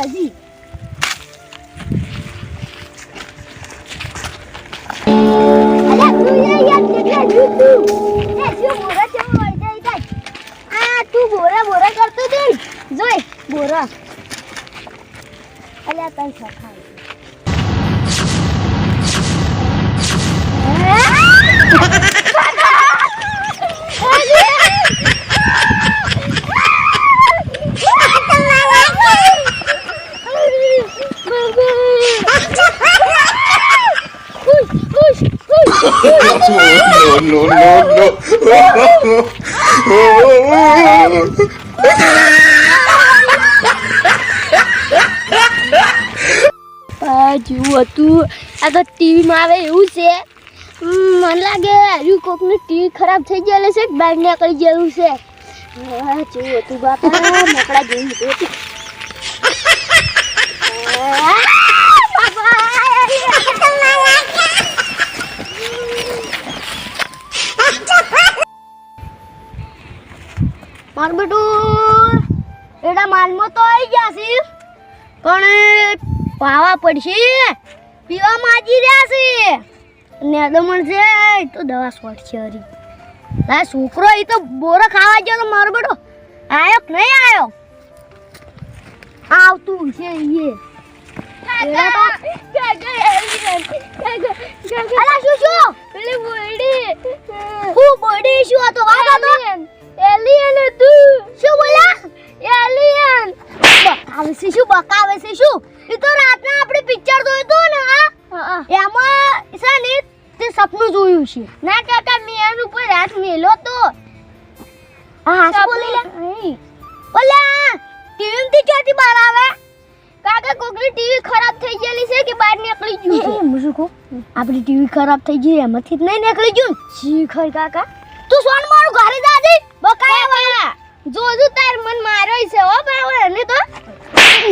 હજી બોરા કરતો જોઈ બોરા અલ્યા તને સખાય no, no, no, no. જુઓ તું આ તો ટીવીમાં આવે એવું છે મને લાગે હજુ કોકનું ટીવી ખરાબ થઈ ગયેલું છે બહાર નીકળી ગયેલું છે જુઓ તું બાપા મકડા જેવું મારું બેટું એડા માલમાં તો આવી ગયા છે. પણ પાવા પડશે. પીવા માજી રહ્યા છે. નેદમણ છે તો દવા છોડશે હરી. લા છોકરો એ તો બોરો ખાવા ગયો તો મારો બેટો. આયો કે નહીં આવ્યો આવતું છે એ શું શું? પેલી બોડી હું બોડી શું હતો વાત હતો એલિયન હતું શું બોલ્યા એલિયન બકાવે છે શું બકાવે છે શું એ તો રાતના આપણે પિક્ચર જોયું હતું ને હા એમાં છે ને તે સપનું જોયું છે ના કાકા મેં એનું ઉપર હાથ મેલો તો હા બોલી ઓલા ટીવી થી ક્યાંથી બહાર આવે કાકા કોકની ટીવી ખરાબ થઈ ગયેલી છે કે બહાર નીકળી ગયું છે હું શું કહું આપણી ટીવી ખરાબ થઈ ગઈ એમાંથી જ નહીં નીકળી ગયું શીખર કાકા તું સોન મારું ઘરે દાદી બકાયા વાળા જોજુ તાર મન મારો છે હો બાવળ ને તો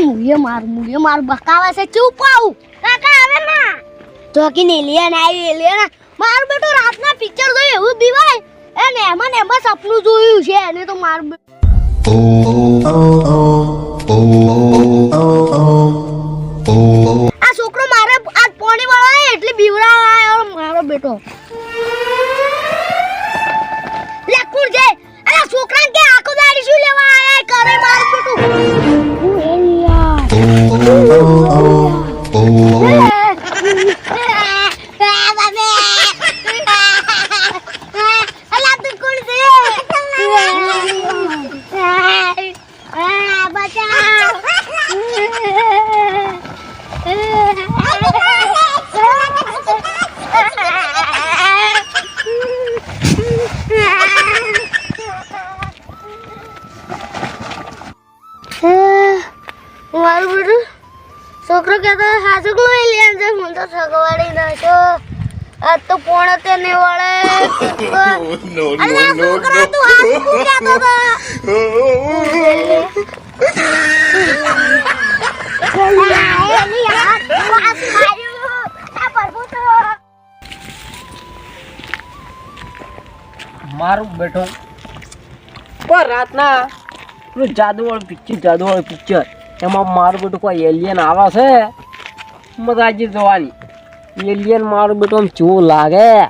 મુએ માર મુએ માર બકાવા છે, ચૂપ આવું. કાકા, આવે ના? કે એલિયન આવી એલિયન માર બેટો રાતના પિક્ચર જોઈ એવું બીવાય એને એમાં ને એમાં સપનું જોયું છે એને તો માર આ છોકરો મારે આજ પોણી વાળા એટલે બીવડાવા આવ્યો મારો બેટો. Oh. છોકરો કહેતો હાજુ કોઈ લે છે હું તો સગવાડી નાખો આ તો પોણ તે ને વળે નો નો નો છોકરા તું હાજુ કહેતો તો મારું બેઠો. પણ રાતના પેલું જાદુવાળું પિક્ચર જાદુવાળું પિક્ચર. એમાં મારું બેટું કોઈ એલિયન આવે છે? મજા આવી જોવાની. એલિયન મારું બેટું આમ જોવું લાગે?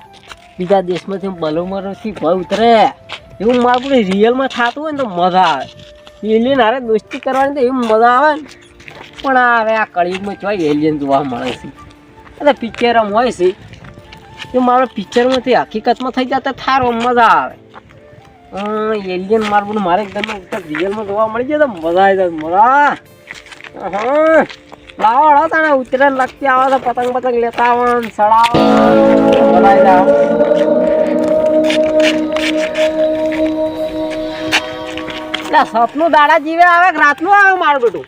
બીજા દેશમાંથી બલોમરોથી ભય ઉતરે. એવું મારું બેટું રિયલમાં થતું હોય ને તો મજા આવે. એલિયન હારે દોસ્તી કરવાની તો એવી મજા આવે ને. પણ હવે આ કળિયુગમાં ચોય એલિયન જોવા મળે છે? એટલે પિક્ચર આમ હોય છે. એ મારા પિક્ચરમાંથી હકીકતમાં થઈ જતા થારો મજા આવે. એલિયન મારું મારે એકદમ રિયલમાં જોવા મળી જાય તો મજા આવી જાય. મજા લાવો હળો તને ઉતરેન લગતી આવે તો પતંગ પતંગ લેતા આવે સડાવો એટલે સપનું દાડા જીવે આવે કે રાતનું આવે મારું બેટું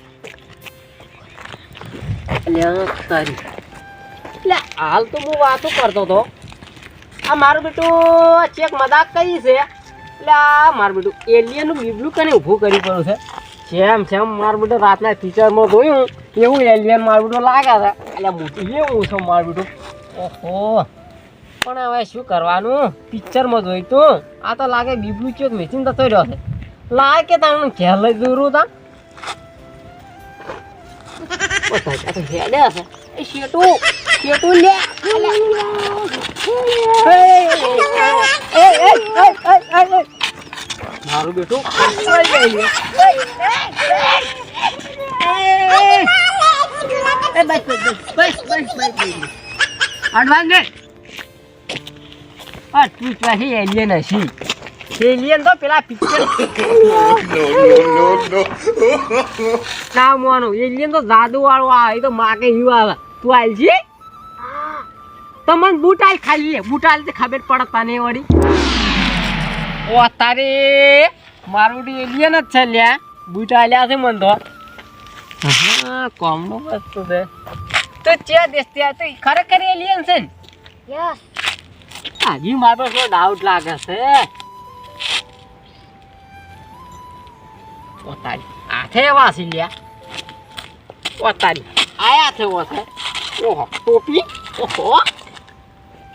એટલે હાલ તો હું વાતો કરતો હતો આ મારું બેટું ચેક મજાક કરી છે એટલે આ મારું બેટું એલિયનનું બીબલું કને ઊભું કરી પડ્યું છે જેમ જેમ મારું બેટું રાતના પિક્ચરમાં જોયું એવું એલિયન મારું બેટું લાગે છે એટલે મોટી એવું છે મારું બેટું ઓહો પણ હવે શું કરવાનું પિક્ચરમાં જોઈ તું આ તો લાગે બીબલું ચોક મેચિંગ તો રહ્યો છે લાગે કે તારું ઘેર લઈ દૂરું તા હેડે હશે એ શેટું શેટું લે એ, એ, એ, એ, એ, એ, એ. મારું બેટું અડવાન્સ ને આ તું પછી એલિયન હશી. એલિયન તો પેલા પિક્ચર. ના મોનું એલિયન તો જાદુ વાળો આવે એ તો માગે એવું આવે. તું આલ છે? તો મને બૂટ ખાલી લે. બૂટ ખબર પડતા નહીં વળી. ઓ તારે મારું તો એલિયન જ છે લ્યા. બૂટ આલ્યા છે મન તો. હા કોમનો વસ્તુ છે. તો ચે દેશ ત્યાં તો ખરેખર એલિયન છે ને? યસ હજી મારો શું ડાઉટ લાગે છે. ઓતારી આથે વાસી લ્યા. ઓતારી આયા છે ઓથે ઓહો ટોપી? ઓહો.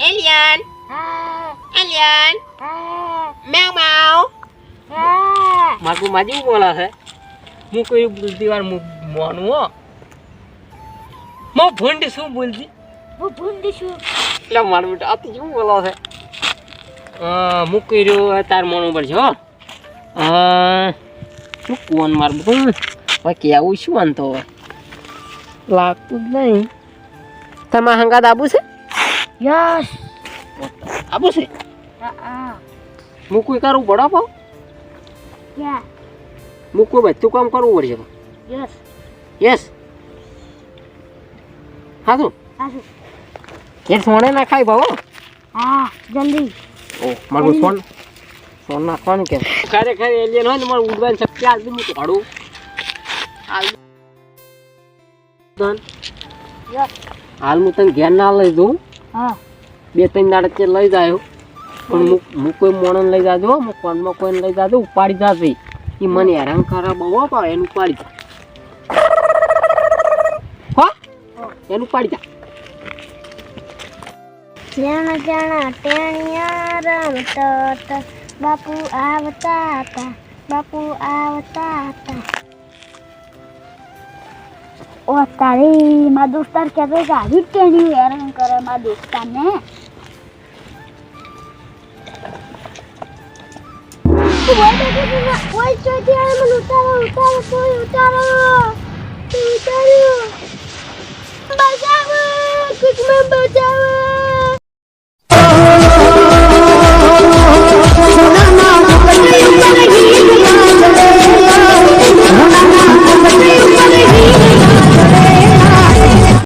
એલિયન એલિયન હા. મેવ માવ. માકુ મારું માજી બોલે છે? હું કોઈ બોલતી વાર હું મોનું હો. મો ભૂંડી શું બોલતી હું ભૂંડી છું. એટલે મારું બેટા આ તો શું બોલો છે? હું કર્યું તાર મોન ઉપર છે? હો અ, શું કોણ મારું બધું હવે કેવું શું હવે લાગતું જ નહીં. તમારા હંગાત આબુ છે? યસ. આબુ છે? હા. કોઈ કરવું પડે હું કોઈ બધું કામ કરવું પડશે યસ યસ હા શું એ સોને ના ખાય ભાવ હા. જલ્દી. ઓ મારું સોન સોન નાખવાનું કેમ ખરેખર એલિયન હોય ને મારું ઉડવાની શક્તિ આજ હું હાલ. યસ હાલ હું તને ઘેર ના લઈ દઉં હા. બે ત્રણ દાડા તે લઈ જાય પણ હું કોઈ મોણન લઈ જાજો હું. કોનમાં કોઈને લઈ જાજો, ઉપાડી જાશે. એ મને હેરાન કરે બહુ પણ એનું ઉપાડી જા. એનું ઉપાડી જા. જાણા જાણા ટેણિયા રમતા હતા બાપુ આવતા હતા, બાપુ આવતા હતા. ઓ તારી મા દોસ્તાર કહેતો કે આવી ટેણિયું હેરાન કરે મા દોસ્તારને. ઓય ચોથી આવે મને ઉતારો ઉતારો કોઈ ઉતારો. ઉતારો બચાવો કુછ મેં બચાવો